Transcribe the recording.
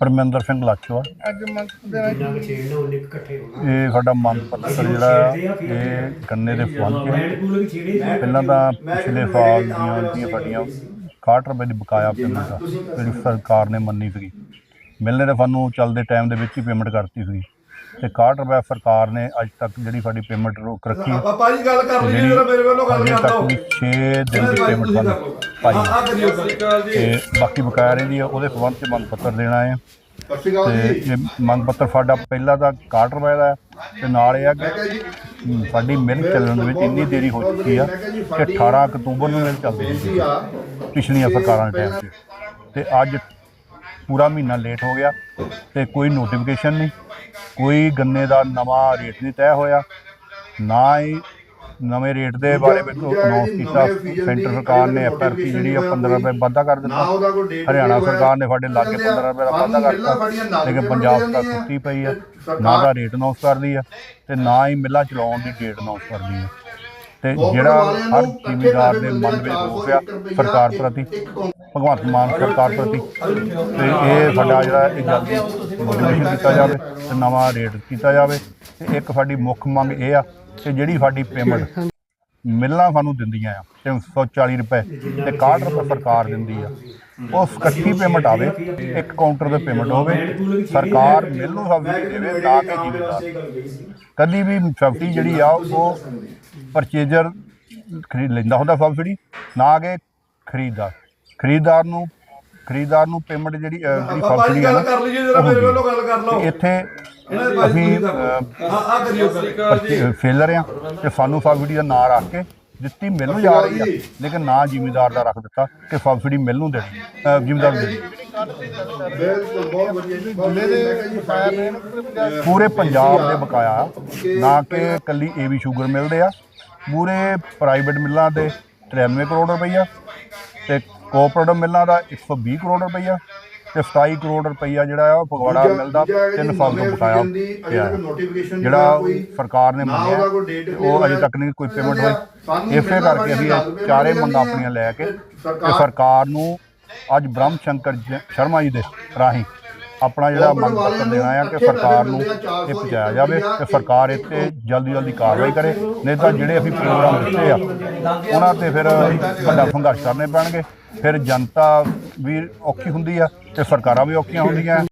ਪਰਮਿੰਦਰ ਸਿੰਘ ਲਾਚੋਆ। ਅੱਜ ਹੋਣਾ। ਇਹ ਸਾਡਾ ਮੰਗ ਪੱਤਰ ਜਿਹੜਾ ਆ, ਇਹ ਗੰਨੇ ਦੇ ਸੀ। ਪਹਿਲਾਂ ਤਾਂ ਪਿਛਲੇ ਸਾਲ ਦੀਆਂ ਜਿਹੜੀਆਂ ਸਾਡੀਆਂ 61 ਰੁਪਏ ਦੀ ਬਕਾਇਆ ਪੇਮੈਂਟ ਆ। ਜਿਹੜੀ ਸਰਕਾਰ ਨੇ ਮੰਨੀ ਸੀਗੀ। ਮਿਲਨੇ ਦੇ ਸਾਨੂੰ ਚੱਲਦੇ ਟਾਈਮ ਦੇ ਵਿੱਚ ਹੀ ਪੇਮੈਂਟ ਕਰਤੀ ਸੀ ਤੇ 61 ਰੁਪਏ ਸਰਕਾਰ ਨੇ ਅੱਜ ਤੱਕ ਜਿਹੜੀ ਸਾਡੀ ਪੇਮੈਂਟ ਰੋਕ ਰੱਖੀ ਹੈ ਪਾਪਾ ਜੀ ਗੱਲ ਕਰ ਤੇ ਲਈਏ ਜਿਹੜੀ ਜਰਾ ਮੇਰੇ ਵੱਲੋਂ ਗੱਲ ਅਜੇ ਕਰ ਤੱਕ ਲਓ। ਵੀ 6 ਦਿਨ ਦੀ ਪੇਮੈਂਟ ਸਾਨੂੰ ਸਰ ਤੇ ਬਾਕੀ ਬਕਾਇਆ ਰਹਿੰਦੀ ਆ ਉਹਦੇ ਸੰਬੰਧ ਚ ਮੰਗ ਪੱਤਰ ਦੇਣਾ ਹੈ। ਤੇ ਇਹ ਮੰਗ ਪੱਤਰ ਸਾਡਾ ਪਹਿਲਾ ਤਾਂ 61 ਰੁਪਏ ਦਾ ਹੈ ਤੇ ਨਾਲ ਇਹ ਆ ਕਿ ਸਾਡੀ ਮਿਲ ਚੱਲਣ ਦੇ ਵਿੱਚ ਇੰਨੀ ਦੇਰੀ ਹੋ ਚੁੱਕੀ ਆ ਕਿ 18 ਅਕਤੂਬਰ ਨੂੰ ਮਿਲ ਚੱਲਦੀ ਸੀ ਆ। ਪਿਛਲੀਆਂ ਸਰਕਾਰਾਂ ਦੇ ਟਾਈਮ 'ਚ। ਤੇ ਅੱਜ ਪੂਰਾ ਮਹੀਨਾ ਲੇਟ ਹੋ ਗਿਆ ਤੇ ਕੋਈ ਨੋਟੀਫਿਕੇਸ਼ਨ ਨਹੀਂ ਕੋਈ ਗੰਨੇ ਦਾ ਨਵਾਂ ਰੇਟ ਨਹੀਂ ਤੈਅ ਹੋਇਆ ਨਾ ਹੀ ਨਵੇਂ ਰੇਟ ਦੇ ਬਾਰੇ ਵਿੱਚ ਅਨਾਉਂਸ ਕੀਤਾ। ਸੈਂਟਰ ਸਰਕਾਰ ਨੇ ਐਫਆਰਪੀ ਜਿਹੜੀ ਆ 15 ਰੁਪਏ ਵਾਧਾ ਕਰ ਦਿੱਤਾ। ਹਰਿਆਣਾ ਸਰਕਾਰ ਨੇ ਸਾਡੇ ਲਾਗੇ 15 ਰੁਪਏ ਦਾ ਵਾਧਾ ਕਰਤਾ। ਲੇਕਿਨ ਪੰਜਾਬ ਸਰਕਾਰ ਸੁੱਤੀ ਪਈ ਹੈ। ਨਾ ਦਾ ਰੇਟ ਅਨਾਉਂਸ ਕਰਦੀ ਹੈ ਤੇ ਨਾ ਹੀ ਮਿੱਲਾਂ ਚਲਾਉਣ ਦੀ ਡੇਟ ਅਨਾਉਂਸ ਕਰਦੀ ਹੈ। ਤੇ ਜਿਹੜਾ ਹਰ ਜ਼ਿਮੀਦਾਰ ਦੇ ਮਨ ਵਿੱਚ ਰੋਸ ਆ ਸਰਕਾਰ ਪ੍ਰਤੀ ਭਗਵੰਤ ਮਾਨ ਸਰਕਾਰ ਪ੍ਰਤੀ। ਤੇ ਇਹ ਸਾਡਾ ਜਿਹੜਾ ਇਹ ਜਲਦੀ ਮੋਟੀਵੇਸ਼ਨ ਕੀਤਾ ਜਾਵੇ ਤੇ ਨਵਾਂ ਰੇਟ ਕੀਤਾ ਜਾਵੇ। ਤੇ ਇੱਕ ਸਾਡੀ ਮੁੱਖ ਮੰਗ ਇਹ ਆ ਕਿ ਜਿਹੜੀ ਸਾਡੀ ਪੇਮੈਂਟ ਮਿੱਲਾਂ ਸਾਨੂੰ ਦਿੰਦੀਆਂ ਆ 340 ਰੁਪਏ ਤੇ 61 ਰੁਪਏ ਸਰਕਾਰ ਦਿੰਦੀ ਆ। ਉਹ ਇਕੱਠੀ ਪੇਮੈਂਟ ਆਵੇ ਇੱਕ ਕਾਊਂਟਰ ਤੇ ਪੇਮੈਂਟ ਹੋਵੇ ਸਰਕਾਰ ਮਿੱਲ ਨੂੰ ਸਬਸਿਡੀ ਦੇਵੇ ਨਾ ਕਿ ਜ਼ਿਮੀਦਾਰ ਕਦੀ ਵੀ ਸਬਸਿਡੀ ਜਿਹੜੀ ਆ ਉਹ ਪਰਚੇਜਰ ਖਰੀਦ ਲੈਂਦਾ ਹੁੰਦਾ ਸਬਸਿਡੀ ਨਾ ਕਿ ਖਰੀਦਦਾਰ। ਖਰੀਦਦਾਰ ਨੂੰ ਖਰੀਦਦਾਰ ਨੂੰ ਪੇਮੈਂਟ ਜਿਹੜੀ ਸਬਸਿਡੀ ਆ ਗੱਲ ਨਾ ਕਰ ਲਈਏ ਜਰਾ ਮੇਰੇ ਵੱਲੋਂ ਗੱਲ ਕਰ ਲਓ। ਤੇ ਇੱਥੇ ਅਸੀਂ ਅਹ, ਫੇਲਰ ਆ ਤੇ ਸਾਨੂੰ ਸਬਸਿਡੀ ਦਾ ਨਾਂ ਰੱਖ ਕੇ ਦਿੱਤੀ ਮਿਲ ਨੂੰ ਜਾ ਰਹੀ ਆ। ਲੇਕਿਨ ਨਾ ਜ਼ਿਮੀਦਾਰ ਦਾ ਰੱਖ ਦਿੱਤਾ ਕਿ ਸਬਸਿਡੀ ਮਿਲ ਨੂੰ ਦੇਣੀ ਅਹ, ਜ਼ਿਮੀਦਾਰ ਨੂੰ ਦੇਣੀ ਬਿਲਕੁਲ ਬਹੁਤ ਵਧੀਆ ਜੀ। ਗੁੱਲੇ ਦੇ ਫਾਇਰ ਨੇ ਪੂਰੇ ਪੰਜਾਬ ਦੇ ਬਕਾਇਆ ਨਾ ਕਿ ਕੱਲੀ ਏਵੀ ਸ਼ੂਗਰ ਮਿਲਦੇ ਆ। ਪੂਰੇ ਪ੍ਰਾਈਵੇਟ ਮਿੱਲਾਂ ਦੇ 93 ਕਰੋੜ ਰੁਪਈਆ ਤੇ ਕੋਆਪਰੇਟਿਵ ਮਿੱਲਾਂ ਦਾ 120 ਕਰੋੜ ਰੁਪਈਆ। ਤੇ 27 ਕਰੋੜ ਰੁਪਈਆ ਜਿਹੜਾ ਆ ਉਹ ਫਗਵਾੜਾ ਮਿਲਦਾ ਤਿੰਨ ਸਾਲ ਤੋਂ ਪਿਆ ਹੈ। ਜਿਹੜਾ ਸਰਕਾਰ ਨੇ ਮੰਨਿਆ ਤੇ ਉਹ ਅਜੇ ਤੱਕ ਨਹੀਂ ਕੋਈ ਪੇਮੈਂਟ ਹੋਈ। ਇਸੇ ਕਰਕੇ ਅਸੀਂ ਚਾਰੇ ਮੰਗਾਂ ਆਪਣੀਆਂ ਲੈ ਕੇ ਤੇ ਸਰਕਾਰ ਨੂੰ ਅੱਜ ਬ੍ਰਹਮ ਸ਼ੰਕਰ ਸ਼ਰਮਾ ਜੀ ਦੇ ਰਾਹੀਂ ਆਪਣਾ ਜਿਹੜਾ ਮੰਗ ਪੱਤਰ ਦੇਣਾ ਆ ਕਿ ਸਰਕਾਰ ਨੂੰ ਇਹ ਪਹੁੰਚਾਇਆ ਜਾਵੇ ਤੇ ਸਰਕਾਰ ਇੱਥੇ ਜਲਦੀ ਜਲਦੀ ਕਾਰਵਾਈ ਕਰੇ ਨਹੀਂ ਤਾਂ ਜਿਹੜੇ ਅਸੀਂ ਪ੍ਰੋਗਰਾਮ ਦਿੱਤੇ ਆ ਉਹਨਾਂ ਤੇ ਫਿਰ ਵੱਡਾ ਸੰਘਰਸ਼ ਕਰਨੇ ਪੈਣਗੇ। ਫਿਰ ਜਨਤਾ ਵੀ ਔਖੀ ਹੁੰਦੀ ਆ ਤੇ ਸਰਕਾਰਾਂ ਵੀ ਔਖੀਆਂ ਹੁੰਦੀਆਂ।